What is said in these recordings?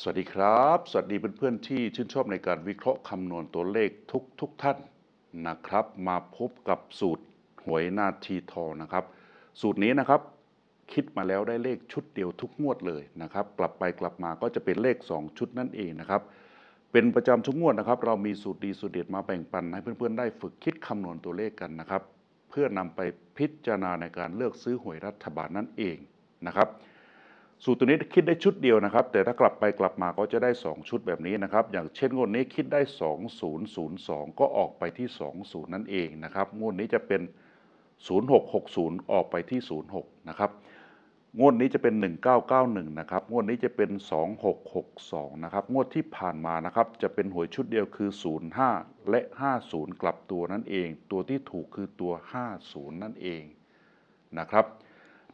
สวัสดีครับ สวัสดีเพื่อนๆที่ชื่นชอบในการวิเคราะห์คำนวณตัวเลขทุกทุกท่านนะครับ มาพบกับสูตรหวยนาทีทองนะครับ สูตรนี้นะครับ คิดมาแล้วได้เลขชุดเดียวทุกงวดเลยนะครับ กลับไปกลับมาก็จะเป็นเลข 2 ชุดนั่นเองนะครับ เป็นประจำทุกงวดนะครับ เรามีสูตรดีสูตรเด็ดมาแบ่งปันให้เพื่อนๆได้ฝึกคิดคำนวณตัวเลขกันนะครับ เพื่อนำไปพิจารณาในการเลือกซื้อหวยรัฐบาลนั่นเองนะครับ สูตรตัวนี้คิดได้ชุดเดียวนะครับ แต่ถ้ากลับไปกลับมาก็จะได้ 2 ชุดแบบนี้นะครับ อย่างเช่นงวดนี้คิดได้ 2002 ก็ออกไปที่ 20 นั่นเองนะครับงวดนี้จะเป็น 0660 ออกไปที่ 06 นะครับงวดนี้จะเป็น 1991 นะครับ งวดนี้จะเป็น 2662 นะครับ งวดที่ผ่านมานะครับ จะเป็นหวยชุดเดียวคือ 05 และ 50 กลับตัวนั่นเอง ตัวที่ถูกคือตัว 50 นั่นเองนะครับ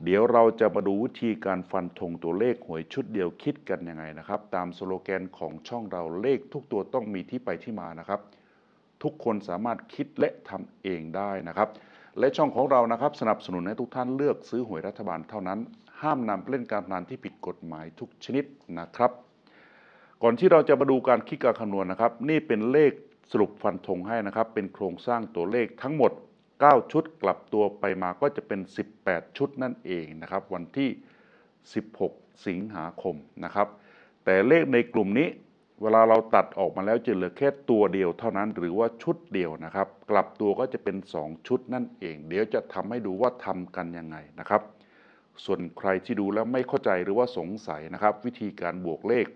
เดี๋ยวเราจะมาดูวิธีการฟันธงตัวเลขหวยชุดเดียวคิดกันยังไงนะครับ ตามสโลแกนของช่องเราเลขทุกตัวต้องมีที่ไปที่มานะครับ ทุกคนสามารถคิดและทำเองได้นะครับ และช่องของเรานะครับสนับสนุนให้ทุกท่านเลือกซื้อหวยรัฐบาลเท่านั้น ห้ามนำเล่นการพนันที่ผิดกฎหมายทุกชนิดนะครับ ก่อนที่เราจะมาดูการคิดการคำนวณนะครับ นี่เป็นเลขสรุปฟันธงให้นะครับ เป็นโครงสร้างตัวเลขทั้งหมด 9 ชุดกลับตัวไปมาก็จะเป็น 18 ชุดนั่นเองนะครับ วันที่ 16 สิงหาคมนะครับ แต่เลขในกลุ่มนี้เวลาเราตัดออกมาแล้วจะเหลือแค่ตัวเดียวเท่านั้นหรือว่าชุดเดียวนะครับ กลับตัวก็จะเป็น 2 ชุดนั่นเอง เดี๋ยวจะทำให้ดูว่าทำกันยังไงนะครับ ส่วนใครที่ดูแล้วไม่เข้าใจหรือว่าสงสัยนะครับ วิธีการบวกเลข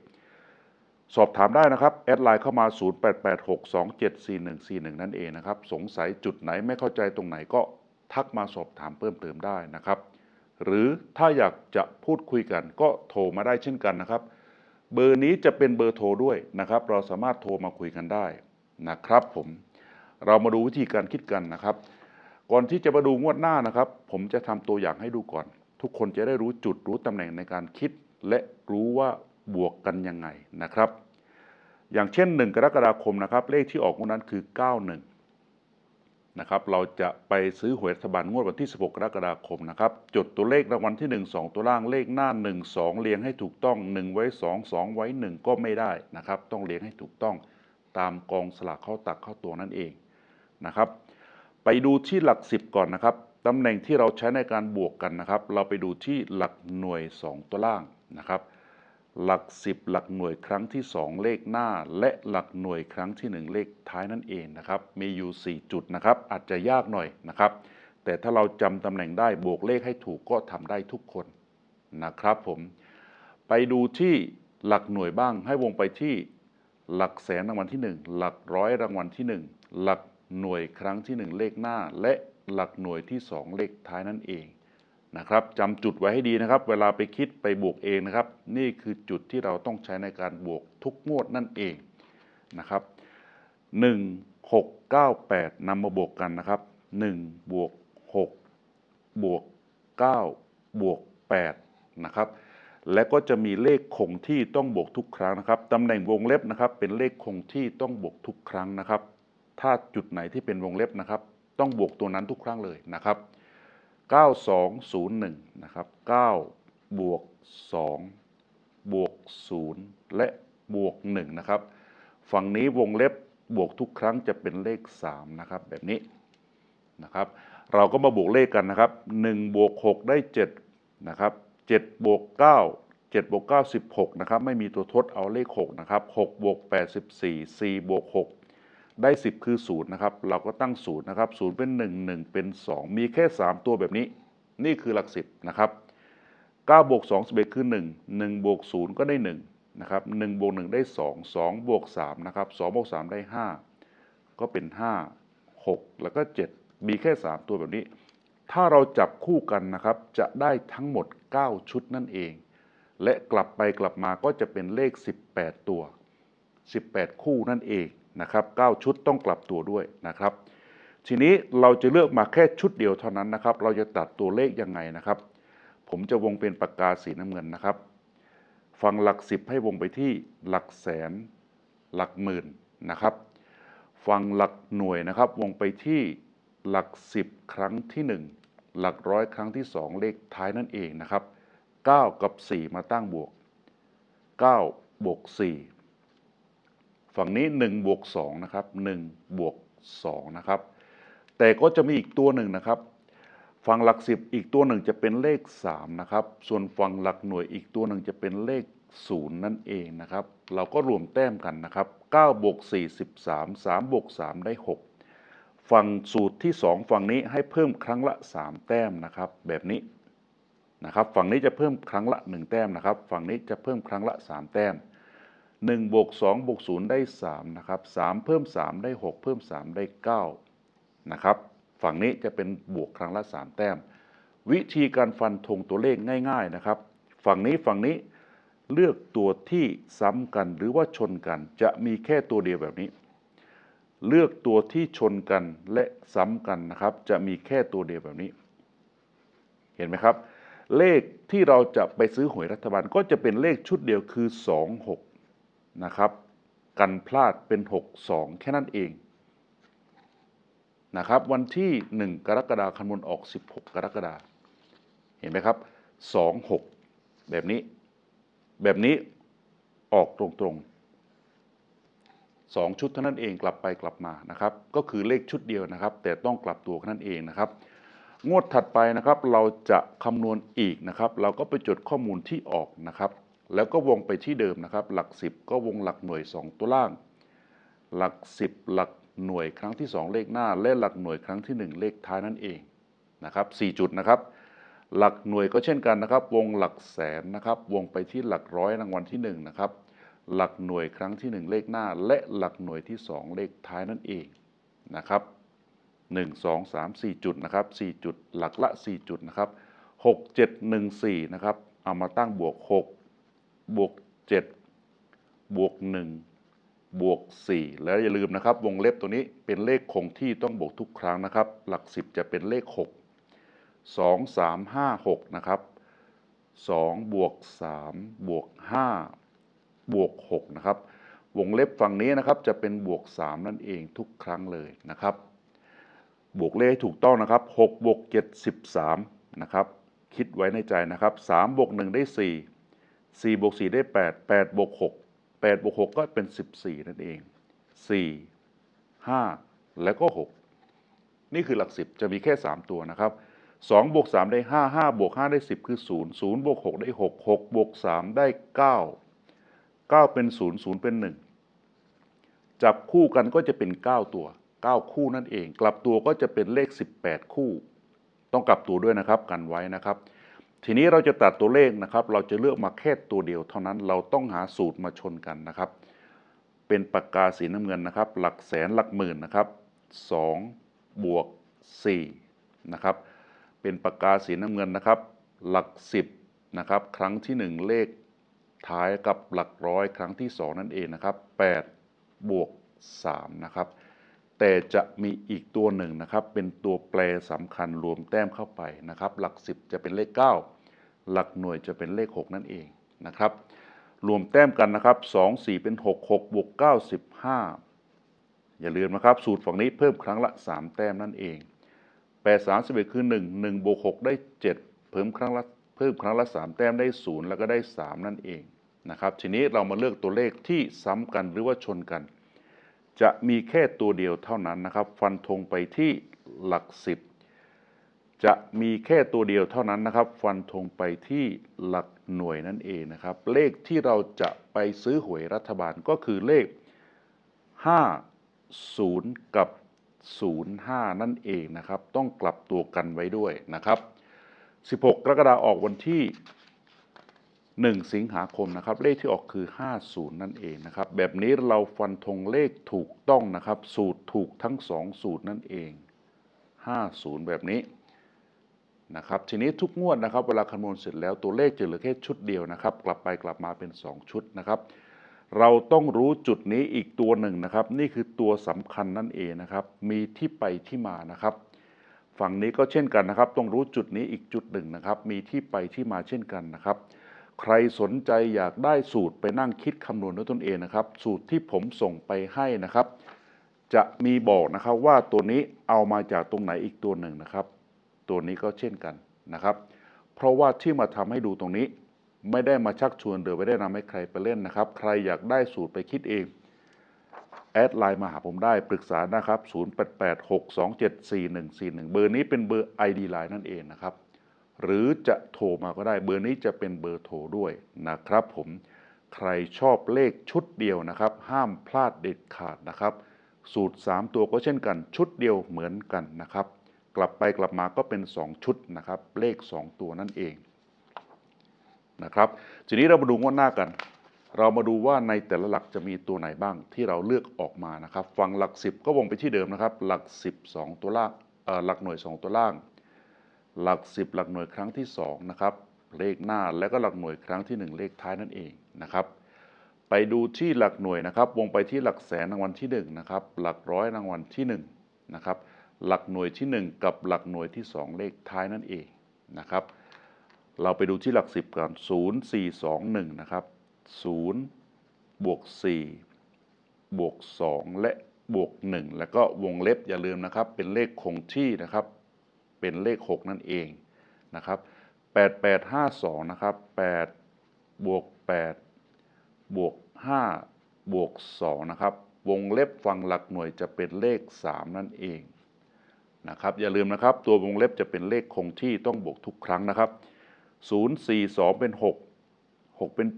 สอบถามได้นะครับ แอดไลน์เข้ามา 0886274141 นั่นเองนะครับ สงสัยจุดไหนไม่เข้าใจตรงไหนก็ทักมาสอบถามเพิ่มเติมได้นะครับ หรือถ้าอยากจะพูดคุยกันก็โทรมาได้เช่นกันนะครับ เบอร์นี้จะเป็นเบอร์โทรด้วยนะครับ เราสามารถโทรมาคุยกันได้นะครับ ผมเรามาดูวิธีการคิดกันนะครับ ก่อนที่จะมาดูงวดหน้านะครับ ผมจะทำตัวอย่างให้ดูก่อน ทุกคนจะได้รู้จุดรู้ตำแหน่งในการคิด และรู้ว่า บวกกันยังไงนะครับ อย่างเช่น 1 กรกฎาคมนะครับ เลขที่ออกงวดนั้นคือ 91 นะครับ เราจะไปซื้อหวยรัฐบาลงวดวันที่ 16 กรกฎาคมนะครับ จดตัวเลขรางวัลที่ 1 2 ตัวล่างเลขหน้า 1 2 เรียงให้ถูกต้อง 1 ไว้ 2 2 ไว้ 1 ก็ไม่ได้นะครับ ต้องเรียงให้ถูกต้องตามกองสลากเข้าตักเข้าตัวนั่นเองนะครับ ไปดูที่หลัก 10 ก่อนนะครับตำแหน่งที่เราใช้ในการบวกกันนะครับ เราไปดูที่หลักหน่วย 2 ตัวล่างนะครับ หลัก10หลักหน่วยครั้งที่ 2 เลขหน้า และหลักหน่วยครั้งที่ 1 เลขท้ายนั่นเองนะครับ มีอยู่ 4 จุดนะครับ อาจจะยากหน่อยนะครับ แต่ถ้าเราจำตำแหน่งได้บวกเลขให้ถูกก็ทำได้ทุกคนนะครับผม ไปดูที่หลักหน่วยบ้างให้วงไปที่หลักแสนรางวัลที่ 1 หลักร้อยรางวัลที่ 1 หลักหน่วยครั้งที่ 1 เลขหน้า และหลักหน่วยที่ 2 เลขท้ายนั่นเอง นะครับจำจุดไว้ให้ดีนะครับ เวลาไปคิดไปบวกเองนะครับ นี่คือจุดที่เราต้องใช้ในการบวกทุกงวดนั่นเองนะครับ 1 6 9 8นำมาบวกกันนะครับ 1 บวก 6 บวก 9 บวก 8 นะครับ และก็จะมีเลขคงที่ต้องบวกทุกครั้งนะครับตำแหน่งวงเล็บนะครับ เป็นเลขคงที่ต้องบวกทุกครั้งนะครับ ถ้าจุดไหนที่เป็นวงเล็บนะครับ ต้องบวกตัวนั้นทุกครั้งเลยนะครับ 9201 นะครับ 9 บวก 2 บวก 0 และบวก 1 นะครับ ฝั่งนี้วงเล็บบวกทุกครั้งจะเป็นเลข 3 นะครับ แบบนี้นะครับ เราก็มาบวกเลขกันนะครับ 1 บวก 6 ได้ 7 นะครับ 7 บวก 9 7บวก9 16 นะครับ ไม่มีตัวทดเอาเลข 6 นะครับ 6 บวก84 4 บวก 6 ได้ 10 คือ0นะครับ เราก็ตั้ง0นะครับ0เป็น 1 1 เป็น 2 มีแค่ 3 ตัวแบบนี้ นี่คือหลัก 10 นะครับ9บวก2 11 คือ 1 1บวก0ก็ได้ 1 นะครับ1บวก1ได้ 2 2บวก3นะครับ2บวก3ได้ 5 ก็เป็น 5 6 แล้วก็ 7 มีแค่ 3 ตัวแบบนี้ ถ้าเราจับคู่กันนะครับ จะได้ทั้งหมด 9 ชุดนั่นเอง และกลับไปกลับมาก็จะเป็นเลข 18 ตัว 18 คู่นั่นเอง นะครับ9ชุดต้องกลับตัวด้วยนะครับ ทีนี้เราจะเลือกมาแค่ชุดเดียวเท่านั้นนะครับ เราจะตัดตัวเลขยังไงนะครับ ผมจะวงเป็นปากกาสีน้ำเงินนะครับฟังหลักสิบให้วงไปที่หลักแสน หลักหมื่นนะครับฟังหลักหน่วยนะครับ วงไปที่หลักสิบครั้งที่หนึ่งหลักร้อยครั้งที่สองเลขท้ายนั่นเองนะครับ 9 กับ 4 มาตั้งบวก 9 บวก 4 ฝั่งนี้1บวก2นะครับ1บวก2นะครับ แต่ก็จะมีอีกตัวหนึ่งนะครับ ฝั่งหลักสิบอีกตัวหนึ่งจะเป็นเลข3นะครับ ส่วนฝั่งหลักหน่วยอีกตัวหนึ่งจะเป็นเลข0นั่นเองนะครับ เราก็รวมแต้มกันนะครับ9บวก4 13 3บวก3ได้ 6 ฝั่งสูตรที่ 2 ฝั่งนี้ให้เพิ่มครั้งละ 3 แต้มนะครับ แบบนี้นะครับ ฝั่งนี้จะเพิ่มครั้งละ 1 แต้มนะครับ ฝั่งนี้จะเพิ่มครั้งละ 3 แต้ม 1บวก2บวก0ได้3นะครับ3เพิ่ม 3 ได้ 6 เพิ่ม 3 ได้9นะครับฝั่งนี้จะเป็นบวกครั้งละ 3 แต้ม วิธีการฟันธงตัวเลขง่าย ๆนะครับ ฝั่งนี้ฝั่งนี้เลือกตัวที่ซ้ำกันหรือว่าชนกัน จะมีแค่ตัวเดียวแบบนี้ เลือกตัวที่ชนกันและซ้ำกันนะครับ จะมีแค่ตัวเดียวแบบนี้ เห็นไหมครับ เลขที่เราจะไปซื้อหวยรัฐบาลก็จะเป็นเลขชุดเดียวคือ 26 นะครับ กันพลาดเป็น 62 แค่นั้นเองนะครับ วันที่ 1 กรกฎาคมคำนออก 16 กรกฎาคมเห็นไหมครับ 26 แบบนี้ แบบนี้ออกตรงๆ2ชุดเท่านั้นเองกลับไปกลับมานะครับ ก็คือเลขชุดเดียวนะครับ แต่ต้องกลับตัวแค่นั้นเองนะครับ งวดถัดไปนะครับ เราจะคำนวณอีกนะครับ เราก็ไปจดข้อมูลที่ออกนะครับ แล้วก็วงไปที่เดิมนะครับ หลัก 10 ก็วงหลักหน่วย 2 ตัวล่าง หลัก 10 หลักหน่วยครั้งที่ 2 เลขหน้า และหลักหน่วยครั้งที่ 1 เลขท้ายนั่นเองนะครับ4จุดนะครับ หลักหน่วยก็เช่นกันนะครับ วงหลักแสนนะครับ วงไปที่หลักร้อยรางวัลที่1นะครับ หลักหน่วยครั้งที่ 1 เลขหน้า และหลักหน่วยที่ 2 เลขท้ายนั่นเองนะครับ1 2 3 4 จุดนะครับ4จุด หลักละ 4 จุดนะครับ 6 7 1 4 นะครับ เอามาตั้งบวก 6 บวก 7 บวก 1 บวก 4 แล้วอย่าลืมนะครับ วงเล็บตัวนี้เป็นเลขคงที่ต้องบวกทุกครั้งนะครับ หลัก 10 จะเป็นเลข 6 2 3 5 6 นะครับ 2 บวก 3 บวก 5 บวก 6 นะครับ วงเล็บฝั่งนี้นะครับจะเป็นบวก 3 นั่นเองทุกครั้งเลยนะครับ บวกเลขถูกต้องนะครับ6บวก7 13 นะครับ คิดไว้ในใจนะครับ3บวก 1 ได้ 4 4บวก4ได้ 8 8บวก6 8บวก6ก็เป็น 14 นั่นเอง 4 5 แล้วก็ 6 นี่คือหลัก 10 จะมีแค่ 3 ตัวนะครับ2บวก3ได้ 5 5บวก5ได้ 10 คือ 0 0บวก6ได้ 6 6บวก3ได้ 9 9 เป็น 0 0 เป็น 1 จับคู่กันก็จะเป็น 9 ตัว 9 คู่นั่นเอง กลับตัวก็จะเป็นเลข 18 คู่ ต้องกลับตัวด้วยนะครับกันไว้นะครับ ทีนี้เราจะตัดตัวเลขนะครับ เราจะเลือกมาแค่ตัวเดียวเท่านั้น เราต้องหาสูตรมาชนกันนะครับ เป็นปากกาสีน้ำเงินนะครับ หลักแสนหลักหมื่นนะครับ2บวก4นะครับเป็นปากกาสีน้ำเงินนะครับ หลัก 10นะครับ ครั้งที่ 1 เลขท้ายกับหลักร้อยครั้งที่ 2 นั่นเองนะครับ8บวก3นะครับ แต่จะมีอีกตัวหนึ่งนะครับ เป็นตัวแปรสำคัญรวมแต้มเข้าไปนะครับ หลัก 10 จะเป็นเลข 9 หลักหน่วยจะเป็นเลข 6 นั่นเองนะครับ รวมแต้มกันนะครับ 2 4 เป็น 6 6บวก9 15 อย่าลืมนะครับ สูตรฝั่งนี้เพิ่มครั้งละ 3 แต้มนั่นเอง 8 3 1คือ 1 1บวก6ได้ 7 เพิ่มครั้งละเพิ่มครั้งละ 3 แต้มได้ 0 แล้วก็ได้ 3 นั่นเองนะครับ ทีนี้เรามาเลือกตัวเลขที่ซ้ำกันหรือว่าชนกัน จะมีแค่ตัวเดียวเท่านั้นนะครับ ฟันธงไปที่หลัก10จะมีแค่ตัวเดียวเท่านั้นนะครับ ฟันธงไปที่หลักหน่วยนั่นเองนะครับ เลขที่เราจะไปซื้อหวยรัฐบาลก็คือเลข 50 กับ 05 นั่นเองนะครับ ต้องกลับตัวกันไว้ด้วยนะครับ 16 กรกฎาคมออกวันที่ 1 สิงหาคมนะครับ เลขที่ออกคือ 50 นั่นเองนะครับ แบบนี้เราฟันธงเลขถูกต้องนะครับ สูตรถูกทั้ง 2 สูตรนั่นเอง 50 แบบนี้นะครับ ทีนี้ทุกงวดนะครับ เวลาคำนวณเสร็จแล้วตัวเลขจะเหลือแค่ชุดเดียวนะครับ กลับไปกลับมาเป็น 2 ชุดนะครับ เราต้องรู้จุดนี้อีกตัวหนึ่งนะครับ นี่คือตัวสำคัญนั่นเองนะครับ มีที่ไปที่มานะครับฝั่งนี้ก็เช่นกันนะครับ ต้องรู้จุดนี้อีกจุดหนึ่งนะครับ มีที่ไปที่มาเช่นกันนะครับ ใครสนใจอยากได้สูตรไปนั่งคิดคำนวณด้วยตนเองนะครับ สูตรที่ผมส่งไปให้นะครับ จะมีบอกนะครับว่าตัวนี้เอามาจากตรงไหนอีกตัวหนึ่งนะครับ ตัวนี้ก็เช่นกันนะครับ เพราะว่าที่มาทำให้ดูตรงนี้ ไม่ได้มาชักชวนหรือไม่ได้นำให้ใครไปเล่นนะครับ ใครอยากได้สูตรไปคิดเองแอดไลน์มาหาผมได้ปรึกษานะครับ 0886274141 เบอร์นี้เป็นเบอร์ ID ไลน์นั่นเองนะครับ หรือจะโทรมาก็ได้เบอร์นี้จะเป็นเบอร์โทรด้วยนะครับผมใครชอบเลขชุดเดียวนะครับ ห้ามพลาดเด็ดขาดนะครับ สูตร 3 ตัวก็เช่นกันชุดเดียวเหมือนกันนะครับ กลับไปกลับมาก็เป็น 2 ชุดนะครับ เลข 2 ตัวนั่นเองนะครับทีนี้เรามาดูงวดหน้ากัน เรามาดูว่าในแต่ละหลักจะมีตัวไหนบ้างที่เราเลือกออกมานะครับฟังหลัก 10 ก็วงไปที่เดิมนะครับ หลัก 10 2 ตัวล่างหลักหน่วย 2 ตัวล่าง หลัก 10 หลักหน่วยครั้งที่2นะครับเลขหน้าและก็หลักหน่วยครั้งที่ 1 เลขท้ายนั่นเองนะครับไปดูที่หลักหน่วยนะครับ วงไปที่หลักแสนรางวัลที่1นะครับหลักร้อยรางวัลที่1นะครับหลักหน่วยที่ 1 กับหลักหน่วยที่ 2 เลขท้ายนั่นเองนะครับเราไปดูที่หลัก 10กัน0 4 2 1นะครับ0บวก4บวก2และบวก1แล้วก็วงเล็บอย่าลืมนะครับ เป็นเลขคงที่นะครับ เป็นเลข 6 นั่นเองนะครับ8852นะครับ8บวก8บวก5บวก2นะครับวงเล็บฟังหลักหน่วยจะเป็นเลข 3 นั่นเองนะครับอย่าลืมนะครับตัววงเล็บจะเป็นเลขคงที่ต้องบวกทุกครั้งนะครับ 0 4 2 เป็น 6 6 เป็น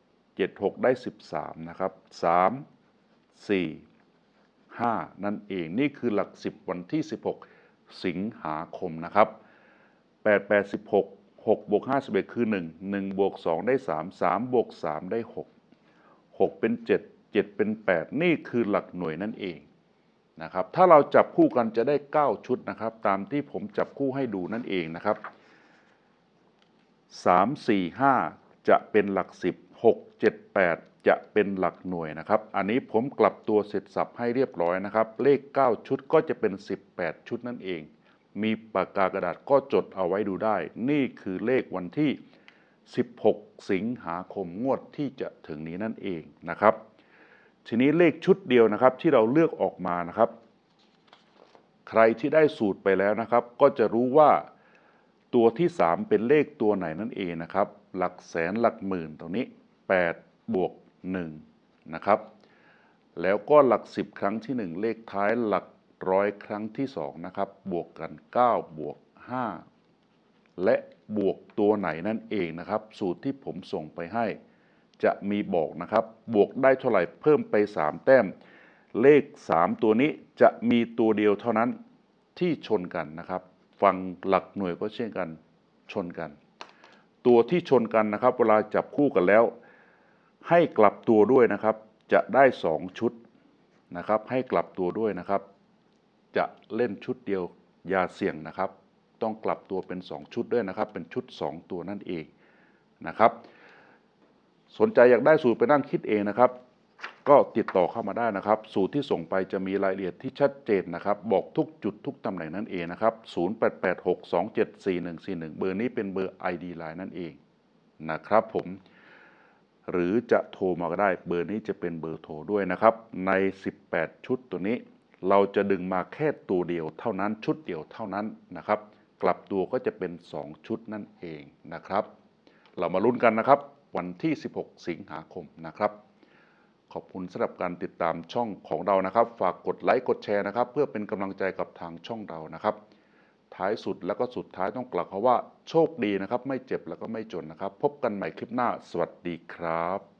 7 7 6 ได้ 13 นะครับ 3 4 5 นั่นเองนี่คือหลัก 10 วันที่ 16 สิงหาคมนะครับ8 8 16 6บวก51 คือ 1 1บวก2ได้ 3 3บวก3ได้ 6 6 เป็น 7 7 เป็น 8 นี่คือหลักหน่วยนั่นเองนะครับ ถ้าเราจับคู่กันจะได้ 9 ชุดนะครับ ตามที่ผมจับคู่ให้ดูนั่นเองนะครับ 3 4 5 จะเป็นหลัก 10 6 7 8 จะเป็นหลักหน่วยนะครับ อันนี้ผมกลับตัวเสร็จสับให้เรียบร้อยนะครับ เลข 9 ชุดก็จะเป็น 18 ชุดนั่นเอง มีปากกากระดาษก็จดเอาไว้ดูได้ นี่คือเลขวันที่ 16 สิงหาคมงวดที่จะถึงนี้นั่นเองนะครับ ทีนี้เลขชุดเดียวนะครับที่เราเลือกออกมานะครับ ใครที่ได้สูตรไปแล้วนะครับ ก็จะรู้ว่าตัวที่ 3 เป็นเลขตัวไหนนั่นเองนะครับ หลักแสนหลักหมื่นตรงนี้ 8 บวก 1นะครับแล้วก็หลัก 10 ครั้งที่ 1 เลขท้ายหลักร้อยครั้งที่2นะครับบวกกัน 9 บวก 5 และบวกตัวไหนนั่นเองนะครับ สูตรที่ผมส่งไปให้ จะมีบอกนะครับ บวกได้เท่าไหร่เพิ่มไป 3 แต้ม เลข 3 ตัวนี้จะมีตัวเดียวเท่านั้นที่ชนกันนะครับ ฟังหลักหน่วยก็เช่นกันชนกัน ตัวที่ชนกันนะครับ เวลาจับคู่กันแล้ว ให้กลับตัวด้วยนะครับ จะได้ 2 ชุดนะครับ ให้กลับตัวด้วยนะครับ จะเล่นชุดเดียวอย่าเสี่ยงนะครับ ต้องกลับตัวเป็น 2 ชุดด้วยนะครับ เป็นชุด 2 ตัวนั่นเองนะครับ สนใจอยากได้สูตรไปนั่งคิดเองนะครับ ก็ติดต่อเข้ามาได้นะครับ สูตรที่ส่งไปจะมีรายละเอียดที่ชัดเจนนะครับ บอกทุกจุดทุกตำแหน่งนั่นเองนะครับ 0886274141 เบอร์นี้เป็นเบอร์ ID Line นั่นเองนะครับผม หรือจะโทรมาก็ได้เบอร์นี้จะเป็นเบอร์โทรด้วยนะครับ ใน 18 ชุดตัวนี้ เราจะดึงมาแค่ตัวเดียวเท่านั้นชุดเดียวเท่านั้นนะครับ กลับตัวก็จะเป็น 2 ชุดนั่นเองนะครับ เรามาลุ้นกันนะครับ วันที่ 16 สิงหาคมนะครับ ขอบคุณสำหรับการติดตามช่องของเรานะครับ ฝากกดไลค์กดแชร์นะครับ เพื่อเป็นกำลังใจกับทางช่องเรานะครับ ท้ายสุดแล้วก็สุดท้ายต้องกล่าวคำว่าโชคดีนะครับ ไม่เจ็บแล้วก็ไม่จนนะครับ พบกันใหม่คลิปหน้า สวัสดีครับ